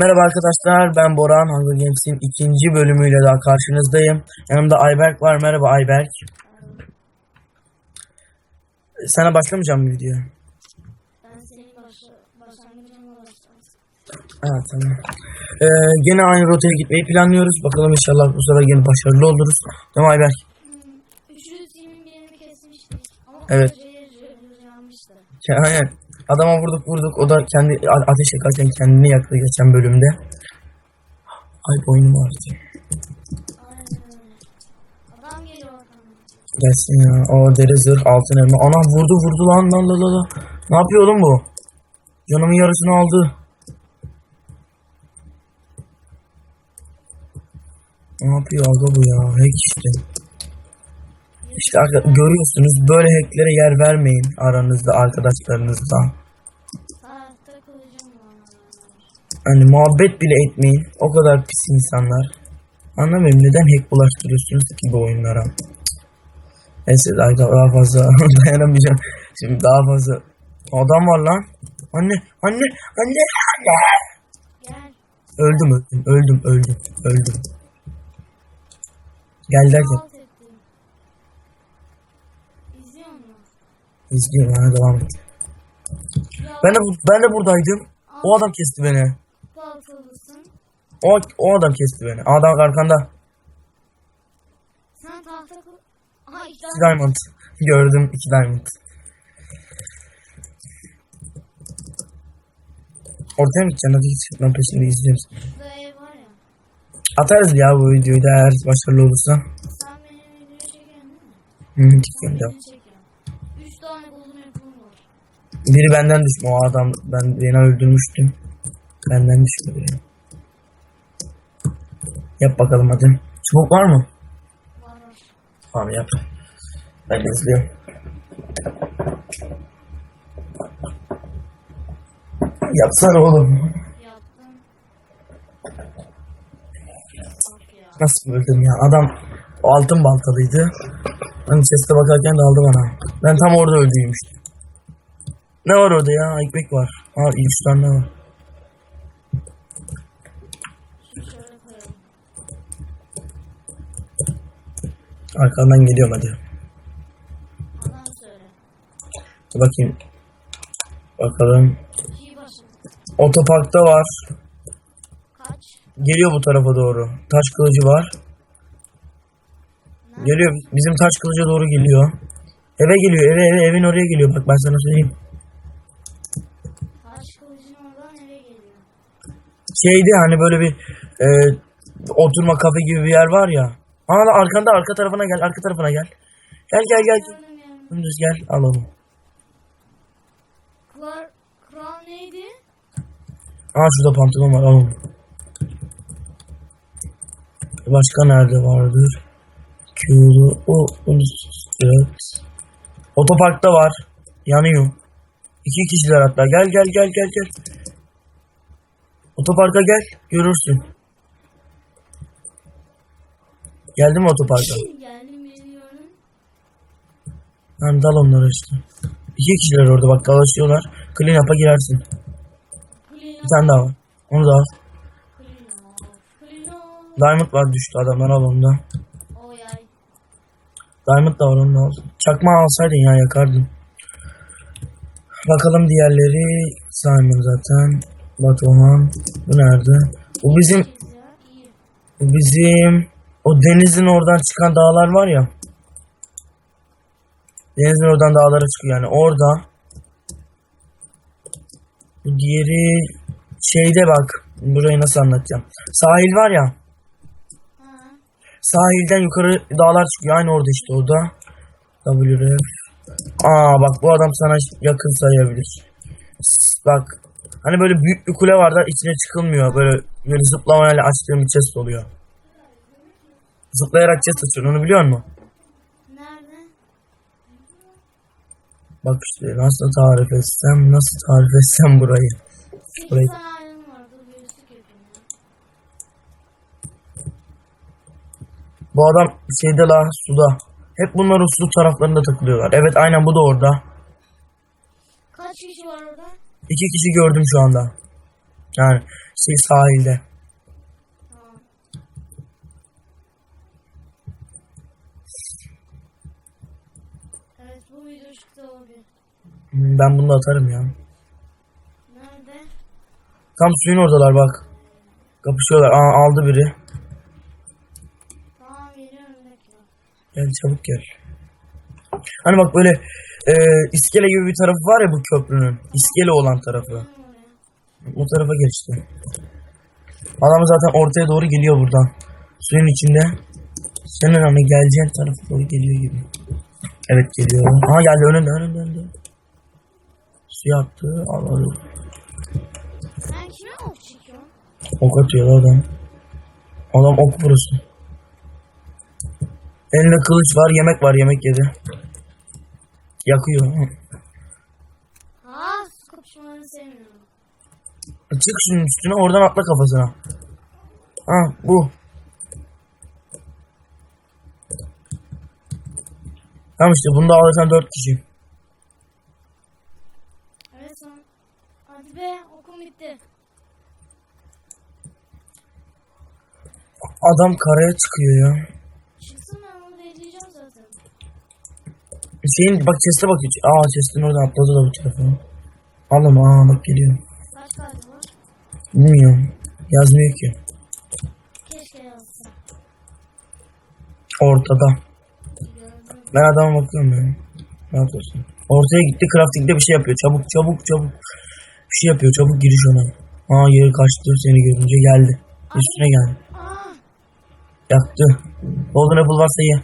Merhaba arkadaşlar ben Boran Hunger Games'in ikinci bölümüyle daha karşınızdayım. Yanımda Ayberk var. Merhaba Ayberk. Sana başlamayacağım mı video? Ben senin başla, başlangıcına başlayacağım. Ha tamam. Ee, gene aynı rotaya gitmeyi planlıyoruz. Bakalım inşallah bu sefer gene başarılı oluruz. Değil mi Ayberk? Hmm, 320 birini kesmiştik. Ama Evet. Aynen. Adama vurduk vurduk. O da kendi ateş yakarken kendini yaktı geçen bölümde. Ay boynum ağrıdı. Gelsin ya. O deri zırh altın elma. Anam vurdu vurdu lan lan lan. lan. Ne yapıyor oğlum bu? Canımın yarısını aldı. Ne yapıyor aga bu ya? Hack işte. İşte görüyorsunuz böyle hacklere yer vermeyin aranızda var. Hani muhabbet bile etmeyin. O kadar pis insanlar. Anlamıyorum neden hack bulaştırıyorsunuz ki bu oyunlara. Neyse daha fazla dayanamayacağım. Şimdi daha fazla. Adam var lan. Anne, anne, anne, anne. Gel. Öldüm, öldüm, öldüm, öldüm, öldüm. Gel derken izliyorum ha devam et. Ben de, ben de buradaydım. O adam kesti beni. O, o adam kesti beni. Adam arkanda. Sen tahta iki diamond. Gördüm iki diamond. Ortaya mı gideceksin? Hadi git. Ben peşinde ya. Atarız ya bu videoyu da eğer başarılı olursa. Sen benim videoyu çekiyorsun değil mi? Hı çekiyorum Biri benden düşme o adam. Ben beni öldürmüştüm. Benden düşme biri. Yap bakalım hadi. Çubuk var mı? Var. Tamam yap. Ben izliyorum. Yapsana oğlum. Yaptım. Nasıl öldüm ya? Adam o altın baltalıydı. Ben chest'e bakarken daldı bana. Ben tam orada öldüğüm işte. Ne var orada ya? Ekmek var. Aa, üç tane var. Arkandan geliyorum hadi. Bakayım. Bakalım. Otoparkta var. Geliyor bu tarafa doğru. Taş kılıcı var. Geliyor. Bizim taş kılıca doğru geliyor. Eve geliyor. Eve eve evin oraya geliyor. Bak ben sana söyleyeyim. Şeydi hani böyle bir e, oturma kafe gibi bir yer var ya. Lan arkanda arka tarafına gel. Arka tarafına gel. Gel gel gel. Dümdüz gel. Al onu. Kral, kral neydi? Aa şurada pantolon var. Al onu. Başka nerede vardır? Q'lu. O. Evet. Otoparkta var. Yanıyor. İki kişiler hatta. Gel gel gel gel gel. Otoparka gel. Görürsün. Otoparka? Geldim geliyorum. Lan dal onları işte. İki kişiler orada bak dalaşıyorlar. Clean up'a girersin. Bir tane daha var. Onu da al. Diamond var düştü adamlar al onu da. Diamond da var onu da al. Çakma alsaydın ya yakardın. Bakalım diğerleri. Simon zaten. Batuhan. Bu nerede? Bu bizim bu bizim o denizin oradan çıkan dağlar var ya. Denizin oradan dağlara çıkıyor yani orada. Bu diğeri şeyde bak. Burayı nasıl anlatacağım. Sahil var ya. Sahilden yukarı dağlar çıkıyor. Aynı orada işte orada. WRF. Aa bak bu adam sana yakın sayabilir. Bak. Hani böyle büyük bir kule var da içine çıkılmıyor. Böyle, böyle zıplamayla açtığım bir chest oluyor. Zıplayarak chest açıyorsun onu biliyor musun? Nerede? Bak işte nasıl tarif etsem, nasıl tarif etsem burayı. Burayı-. Bu adam şeyde la suda. Hep bunlar o su taraflarında takılıyorlar. Evet aynen bu da orada. Kaç kişi var orada? İki kişi gördüm şu anda. Yani şey sahilde. Evet bu video çıktı. Hmm, Ben bunu da atarım ya. Nerede? Tam suyun oradalar bak. Kapışıyorlar. Aa aldı biri. Tamam geliyorum bekle. Gel çabuk gel. Hani bak böyle e, iskele gibi bir tarafı var ya bu köprünün. İskele olan tarafı. O tarafa geçti. Adam zaten ortaya doğru geliyor buradan. Suyun içinde. Senin ama geleceğin tarafa doğru geliyor gibi. Evet geliyor. Aha geldi önünde önünde önünde. Suya attı. Al, al. Sen kime ok çekiyorsun? Ok atıyor adam. Adam ok burası. Elinde kılıç var, yemek var, yemek yedi. Yakıyor. Ha su kapışmalarını sevmiyorum. Çık şunun üstüne, oradan atla kafasına. Ha, bu. Tamam işte bunda alırsan 4 kişi. Evet son. Hadi be okum bitti. Adam karaya çıkıyor ya. Şeyin bak chest'e bak. Aa chest'in oradan atladı da bu tarafa. Al onu aa bak geliyor. Bilmiyorum. Yazmıyor ki. Ortada. Ben adama bakıyorum ya. Ne yapıyorsun? Ortaya gitti crafting'de bir şey yapıyor. Çabuk çabuk çabuk. Bir şey yapıyor. Çabuk giriş ona. Aa geri kaçtı seni görünce geldi. Üstüne geldi. Yaktı. Golden apple varsa ye.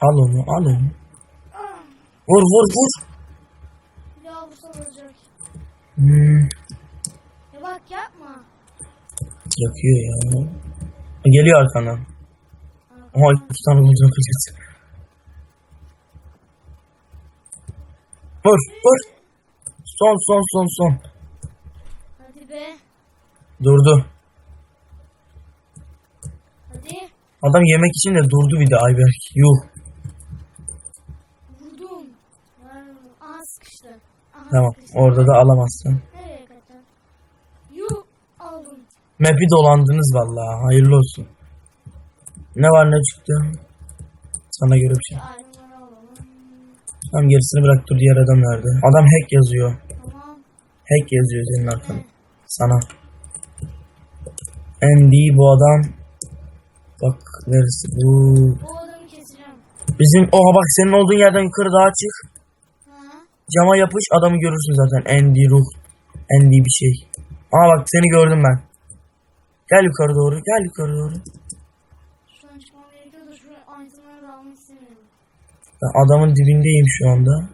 Al onu al onu. Vur vur vur. Daha vursa olacak. Hmm, Ya bak yapma. yakıyor ya. Geliyor arkandan. Aha iki tane getir. Vur vur. Son son son son. Hadi be. Durdu. Hadi. Adam yemek için de durdu bir de Ayberk. Yuh. Vurdum. Var- Aha sıkıştı. Aha Tamam. Orada da alamazsın. Map'i dolandınız vallahi. Hayırlı olsun. Ne var ne çıktı? Sana göre bir şey. Tamam gerisini bırak dur diğer adam nerede? Adam hack yazıyor. Hack yazıyor senin arkana. Sana. MD bu adam. Bak neresi bu? Bizim oha bak senin olduğun yerden yukarı daha çık. Cama yapış adamı görürsün zaten. Andy ruh. Andy bir şey. Aa bak seni gördüm ben. Gel yukarı doğru. Gel yukarı doğru. Ben adamın dibindeyim şu anda.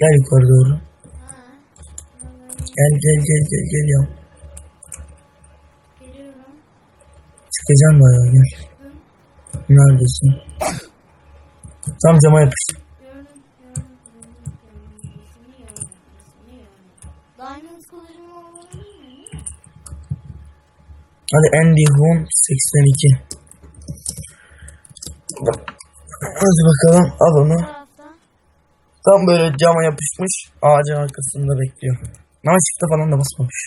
Gel yukarı doğru. Gel gel gel gel gel ya. Çıkacağım bayağı gel. Neredesin? Tam cama yapış. Hadi Andy Home 82. Hadi bakalım al onu. Tam böyle cama yapışmış ağacın arkasında bekliyor. Ama çifte falan da basmamış.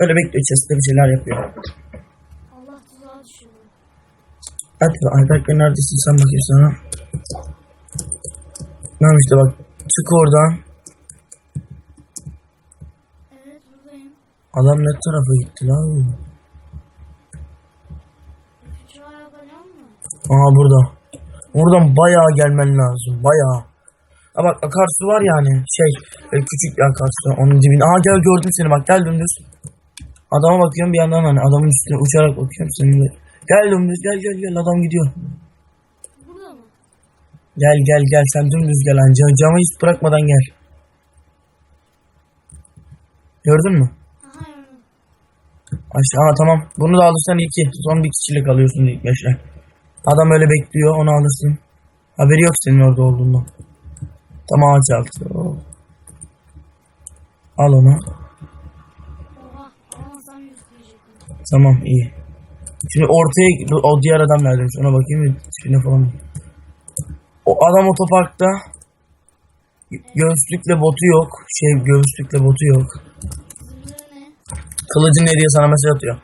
Böyle bekliyor chest'te bir şeyler yapıyor. Allah tuzağa düşürdü. Hadi Ayberk Bey neredesin sen bakayım sana. Tamam işte bak çık oradan. Evet buradayım. Adam ne tarafa gitti lan? Küçük yapacağım mı? Aha burada. Buradan bayağı gelmen lazım. Bayağı. Ha bak akarsu var yani. Şey e, küçük bir akarsu. Onun dibinde. Aha gel gördüm seni bak gel dümdüz. Adama bakıyorum bir yandan hani adamın üstüne uçarak bakıyorum seni. Gel dümdüz gel gel gel adam gidiyor. Gel gel gel sen dümdüz gel hani Cam- camı hiç bırakmadan gel. Gördün mü? Aşağı Aa, tamam. Bunu da alırsan iki. Son bir kişilik alıyorsun ilk beşe. Adam öyle bekliyor onu alırsın. Haberi yok senin orada olduğundan. Tam ağaç altı. Al onu. Tamam iyi. Şimdi ortaya o diğer adam neredeymiş ona bakayım tipine falan. O adam otoparkta. Göğüslükle botu yok. Şey göğüslükle botu yok. Kılıcı ne diye sana mesaj atıyor.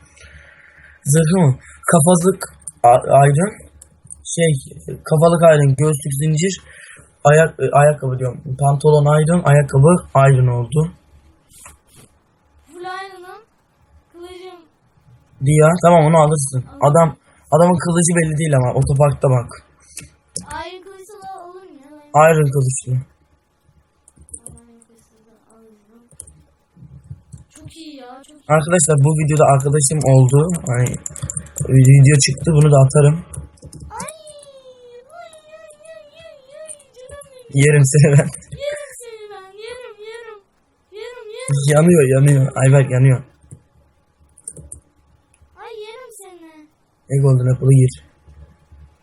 Zırhı mı? Kafalık a- ayrın. Şey kafalık ayrın. Göğüslük zincir. Ayak e, ayakkabı diyorum. Pantolon ayrın. Ayakkabı ayrın oldu. Iron'ım. Kılıcım. Diye tamam onu alırsın. Adam adamın kılıcı belli değil ama otoparkta bak. Iron kılıçlı. İyi ya. Çok iyi. Arkadaşlar bu videoda arkadaşım oldu. Hani video çıktı bunu da atarım. Yerim seni ben. Yerim seni ben. Yerim. Yerim. Yerim. Yerim. yanıyor yanıyor. Ayberk yanıyor. Ay yerim seni. Ne Golden Apple'ı.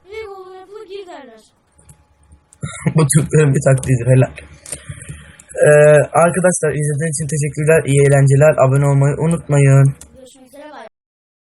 Bir de golden apple'ı gir derler. bu Türklerin bir taktiğidir helal. Ee, arkadaşlar izlediğiniz için teşekkürler. İyi eğlenceler. Abone olmayı unutmayın.